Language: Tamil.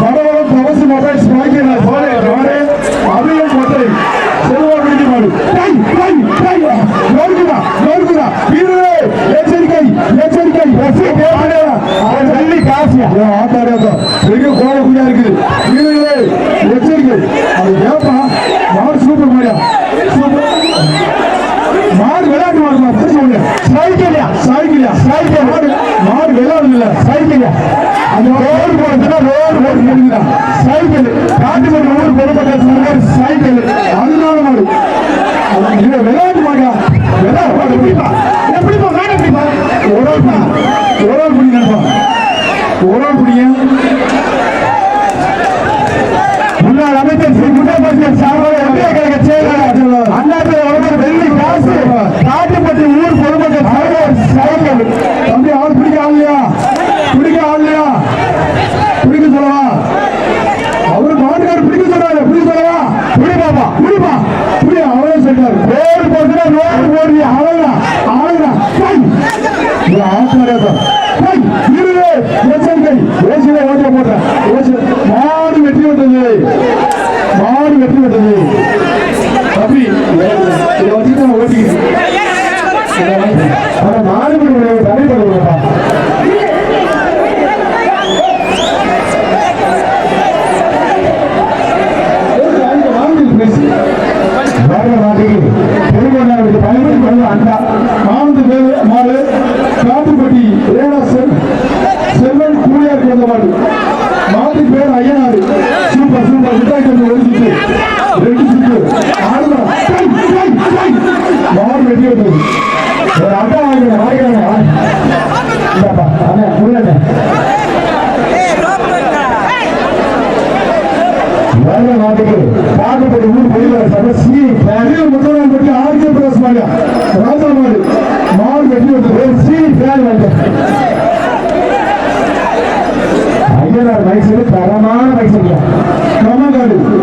மரவரம் தவசு மொபைல்ஸ் வாங்கினார் பாரு நானே அதையும் கொட்டை செல்வா பிடிக்க மாடு. டை டை டை. நோக்குதா நோக்குதா வீரரே எச்சரிக்கை எச்சரிக்கை. ரசி பேசுறே அவன் வெள்ளி காசு ஆத்தாடியாக்கா பெரிய கோட குடியா இருக்குது. வீரர்களே எச்சரிக்கை. அது ஏப்பா? மாடு சூப்பர் மாடியா சூப்பர். மாடு விளையாட்டு மாடுமா புரிஞ்சு சைக்கிளியா சைக்கிளியா சைக்கிள் மாடு. மாடு விளையாடு இல்ல சைக்கிள். அந்த ரோடு போறதுன்னா ரோடு ரோடு இருக்குதா சைக்கிள். காட்டு மாடு ஊர் பொறுப்பட்ட சைக்கிள். அதனால மாடு. அது காட்டுப்பட்டி ரேடா செல் செல்வன் கூலியாருக்கு வந்த மாடு பேர் ஐயனாரு சூப்பர் சூப்பர். விட்டாய்க்கு ஒரு ஒழிச்சிட்டு ரெண்டு சுத்து ஆறு வேற நாட்டுக்கு பாடுபடி ஊர் பெரியவர் சபை சி பேரில் முதலாம் பற்றி ஆர்கே பிரகாஷ் மாடியா ராஜா மாடு மாடு வெட்டி விட்டது சி பேர் வந்து ஐயனார் மைசூர் தரமான மைசூர். கமகாடு எஸ்பி